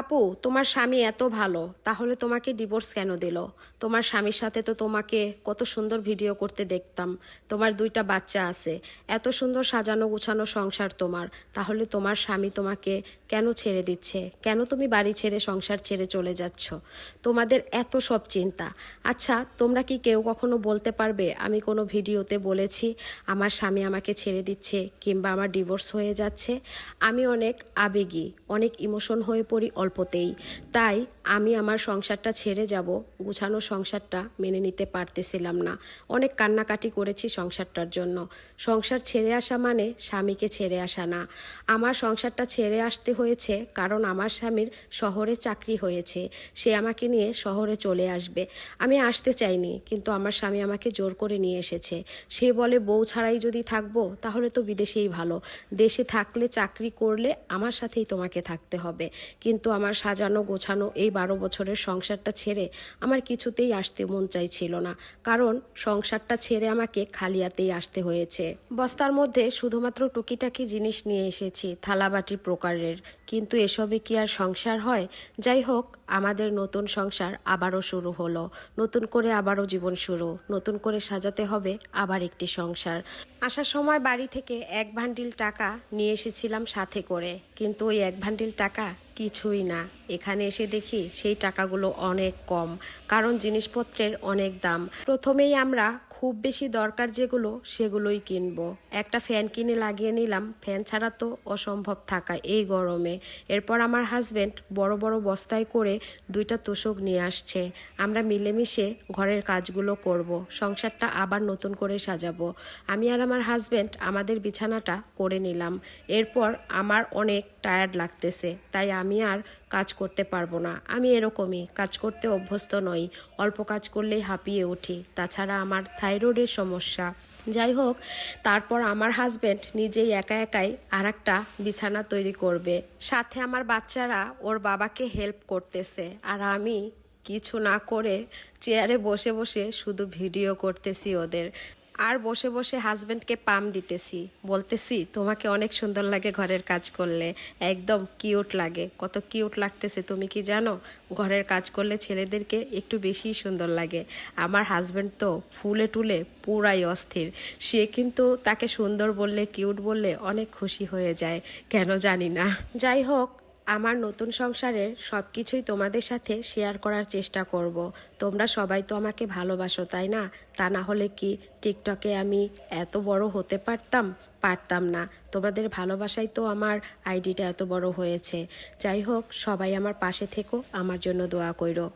আপু, তোমার স্বামী এত ভালো, তাহলে তোমাকে ডিভোর্স কেন দিল? তোমার স্বামীর সাথে তো তোমাকে কত সুন্দর ভিডিও করতে দেখতাম। তোমার দুইটা বাচ্চা আছে। এত সুন্দর সাজানো গুছানো সংসার তোমার। তাহলে তোমার স্বামী তোমাকে কেন ছেড়ে দিচ্ছে? কেন তুমি বাড়ি ছেড়ে সংসার ছেড়ে চলে যাচ্ছ? তোমাদের এত সব চিন্তা। আচ্ছা তোমরা কি কেউ কখনো বলতে পারবে, আমি কোনো ভিডিওতে বলেছি, আমার স্বামী আমাকে ছেড়ে দিচ্ছে কিংবা আমার ডিভোর্স হয়ে যাচ্ছে? আমি অনেক আবেগী, অনেক ইমোশন হয়ে পড়ি অল্পতেই তাই আমি আমার সংসারটা ছেড়ে যাব, গুছানো সংসারটা মেনে নিতে পারতেছিলাম না। অনেক কান্নাকাটি করেছি সংসারটার জন্য। সংসার ছেড়ে আসা মানে স্বামীকে ছেড়ে আসা না। আমার সংসারটা ছেড়ে আসতে হয়েছে কারণ আমার স্বামীর শহরে চাকরি হয়েছে। সে আমাকে নিয়ে শহরে চলে আসবে। আমি আসতে চাইনি, কিন্তু আমার স্বামী আমাকে জোর করে নিয়ে এসেছে। সে বলে, বউ ছাড়াই যদি থাকব, তাহলে তো বিদেশেই ভালো। দেশে থাকলে চাকরি করলে আমার সাথেই তোমাকে থাকতে হবে। কিন্তু আমার সাজানো গোছানো এই বারো বছরের সংসারটা ছেড়ে আমার কিছুতেই আসতে মন চাইছিল না। কারণ সংসারটা ছেড়ে আমাকে খালিয়াতেই আসতে হয়েছে। বস্তার মধ্যে শুধুমাত্র টুকিটাকি জিনিস নিয়ে এসেছি, থালাবাটি প্রকারের। কিন্তু এসবে কি আর সংসার হয়? যাই হোক, আমাদের নতুন সংসার আবারও শুরু হলো। নতুন করে আবারও জীবন শুরু। নতুন করে সাজাতে হবে আবার একটি সংসার। আসার সময় বাড়ি থেকে এক ভান্ডিল টাকা নিয়ে এসেছিলাম সাথে করে। কিন্তু ওই এক ভান্ডিল টাকা কিছুই না। এখানে এসে দেখি সেই টাকাগুলো অনেক কম, কারণ জিনিসপত্রের অনেক দাম। প্রথমেই আমরা খুব বেশি দরকার যেগুলো, সেগুলোই কিনবো। একটা ফ্যান কিনে লাগিয়ে নিলাম, ফ্যান ছাড়া তো অসম্ভব থাকা এই গরমে। এরপর আমার হাজবেন্ড বড় বড় বস্তায় করে দুইটা তোষক নিয়ে আসছে। আমরা মিলেমিশে ঘরের কাজগুলো করব, সংসারটা আবার নতুন করে সাজাবো। আমি আর আমার হাজবেন্ড আমাদের বিছানাটা করে নিলাম। এরপর আমার অনেক টায়ার্ড লাগতেছে, তাই আমি আর কাজ করতে পারব না। আমি এরকমই, কাজ করতে অভ্যস্ত নই, অল্প কাজ করলেই হাঁপিয়ে উঠি। তাছাড়া আমার থাইরয়েডের সমস্যা। যাই হোক, তারপর আমার হাজবেন্ড নিজেই একা একাই আর একটা বিছানা তৈরি করবে। সাথে আমার বাচ্চারা ওর বাবাকে হেল্প করতেছে। আর আমি কিছু না করে চেয়ারে বসে বসে শুধু ভিডিও করতেছি ওদের। আর বসে বসে হাজবেন্ডকে পাম দিতেছি। বলতেছি, তোমাকে অনেক সুন্দর লাগে ঘরের কাজ করলে। একদম কিউট লাগে। কত কিউট লাগতেছে, তুমি কি জানো? ঘরের কাজ করলে ছেলেদেরকে একটু বেশি সুন্দর লাগে। আমার হাজবেন্ড তো ফুলে টুলে পুরাই অস্থির। সে কিন্তু তাকে সুন্দর বললে কিউট বললে অনেক খুশি হয়ে যায়। কেন জানি না। যাই হোক আমার নতুন সংসারের সব কিছুই তোমাদের সাথে শেয়ার করার চেষ্টা করব। তোমরা সবাই তো আমাকে ভালোবাসো, তাই না? তা না হলে কি টিকটকে আমি এত বড় হতে পারতাম? পারতাম না। তোমাদের ভালোবাসাই তো আমার আইডিটা এত বড় হয়েছে। যাই হোক, সবাই আমার পাশে থেকো, আমার জন্য দোয়া কইরো।